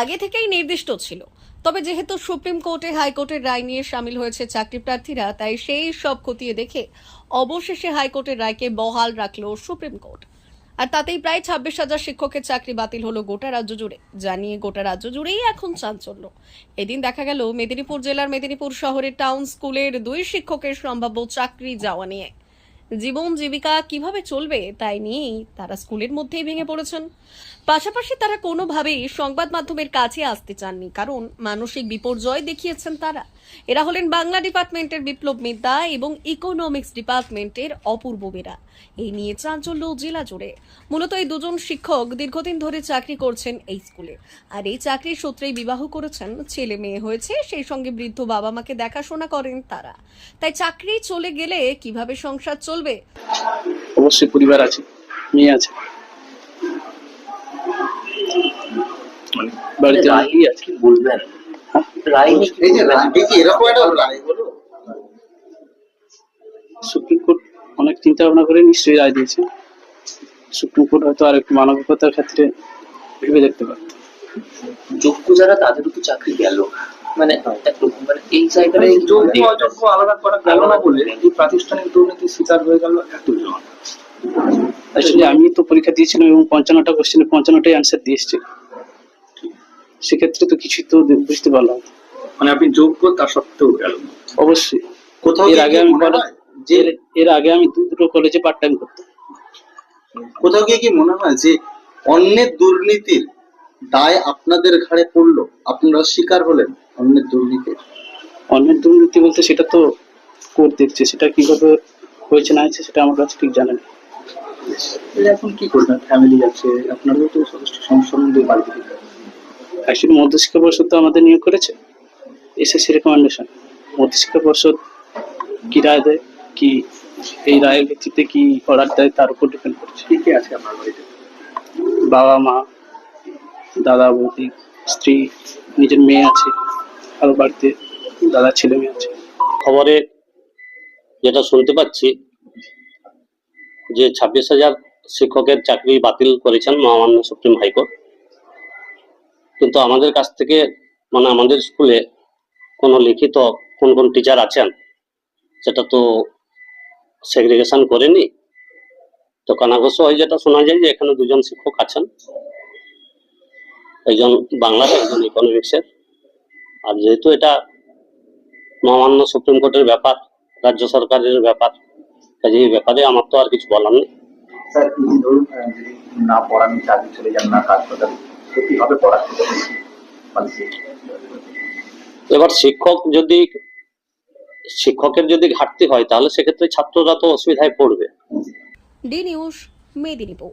আগে থেকেই নির্দিষ্ট ছিল। তবে যেহেতু সুপ্রিম কোর্টে, হাইকোর্টের রায় নিয়ে সামিল হয়েছে চাকরি প্রার্থীরা, তাই সেই সব খতিয়ে দেখে অবশেষে হাইকোর্টের রায়কে বহাল রাখল সুপ্রিম কোর্ট। আর তাতেই প্রায় ছাব্বিশ হাজার শিক্ষকের চাকরি বাতিল হলো গোটা রাজ্য জুড়ে জানিয়ে গোটা রাজ্য জুড়েই এখন চাঞ্চল্য। এদিন দেখা গেল, মেদিনীপুর জেলার মেদিনীপুর শহরের টাউন স্কুলের দুই শিক্ষকের সম্ভাব্য চাকরি যাওয়া নিয়ে। জীবন জীবিকা কীভাবে চলবে তাই নিয়েই তারা স্কুলের মধ্যেই ভেঙে পড়েছেন। পাশাপাশি তারা কোনোভাবেই সংবাদ মাধ্যমের কাছে আসতে চাননি, কারণ মানসিক বিপর্যয় দেখিয়েছেন তারা। এরা হলেন বাংলা ডিপার্টমেন্টের বিপ্লব মিদ্যা এবং ইকোনমিক্স ডিপার্টমেন্টের অপূর্ব বেরা এই নিয়ে চাঞ্চল্য জেলা জুড়ে। মূলত এই দুজন শিক্ষক দীর্ঘদিন ধরে চাকরি করছেন এই স্কুলে। আর এই চাকরির সূত্রেই বিবাহ করেছেন। ছেলে মেয়ে হয়েছে, সেই সঙ্গে বৃদ্ধ বাবা মাকে দেখাশোনা করেন তারা। তাই চাকরি চলে গেলে কীভাবে সংসার চলবে অবশ্যই পরিবার আছে মেয়ে আছে। বাড়িতে রায় আছে। বলবেন। রায় এই যে কি এরকম একটা হলো সুপ্রিম কোর্ট অনেক চিন্তা ভাবনা করে নিশ্চয়ই রায় দিয়েছে। সুপ্রিম কোর্ট হয়তো আর একটু মানবিকতার ক্ষেত্রে ভেবে দেখতে পারত যোগ্য যারা তাদেরও তো চাকরি গেল। মানে মানে এই জায়গাটা মানে যোগ্য অযোগ্য আলাদা করা গেল না বলে এই প্রাতিষ্ঠানিক দুর্নীতির শিকার হয়ে গেল এতজন আসলে আমি তো পরীক্ষা দিয়েছিলাম এবং পঞ্চান্নটা কোশ্চেনে পঞ্চান্নটাই অ্যান্সার দিয়ে এসেছি। সেক্ষেত্রে তো কিছু তো বুঝতে পারলাম। মানে আপনি যোগ্য তা সত্ত্বেও গেল। অবশ্যই। কোথাও এর আগে আমি মনে যে এর আগে আমি দু দুটো কলেজে পার্ট টাইম করতাম। কোথাও গিয়ে কি মনে হয় যে অন্যের দুর্নীতির দায় আপনাদের ঘাড়ে পড়ল আপনারা শিকার হলেন অন্যের দুর্নীতির অন্যের দুর্নীতি বলতে সেটা তো কোর্ট দেখছে সেটা কীভাবে হয়েছে না হয়েছে সেটা আমার কাছে ঠিক জানা নেই। এখন কি করবেন? ফ্যামিলি আছে আপনারও তো যথেষ্ট সমস্যার মধ্যে অ্যাকচুয়ালি মধ্যশিক্ষা পর্ষদ তো আমাদের নিয়োগ করেছে এসএসসি রেকমেন্ডেশন মধ্যশিক্ষা পর্ষদ কি রায় দেয় কি এই রায়ের ভিত্তিতে কি অর্ডার দেয় তার উপর ডিপেন্ড করছে। কে কে আছে আপনার বাড়িতে? বাবা মা দাদা, বৌদি, স্ত্রী, নিজের মেয়ে আছে আরও বাড়িতে দাদা, ছেলে মেয়ে আছে। খবরে যেটা শুনতে পাচ্ছি, যে ছাব্বিশ হাজার শিক্ষকের চাকরি বাতিল করেছেন মহামান্য সুপ্রিম হাইকোর্ট। কিন্তু আমাদের কাছ থেকে মানে আমাদের স্কুলে কোনো লিখিত কোন কোন টিচার আছেন, সেটা তো সেগ্রিগেশন করেনি। তো কানাঘোষ হয় যেটা শোনা যায় যে এখানে দুজন শিক্ষক আছেন। একজন বাংলার একজন ইকোনমিক্সের আর যেহেতু এটা মহামান্য সুপ্রিম কোর্টের ব্যাপার রাজ্য সরকারের ব্যাপার কাজে এই ব্যাপারে আমার তো আর কিছু বলার নেই। স্যার এই ধরুন যদি না পড়ান চাকরি চলে যান না কাজ করেন তো হবে মানে এবার শিক্ষক যদি শিক্ষকের যদি ঘাটতি হয় তাহলে সেক্ষেত্রে ছাত্ররা তো অসুবিধায় পড়বে। D news Medinipur.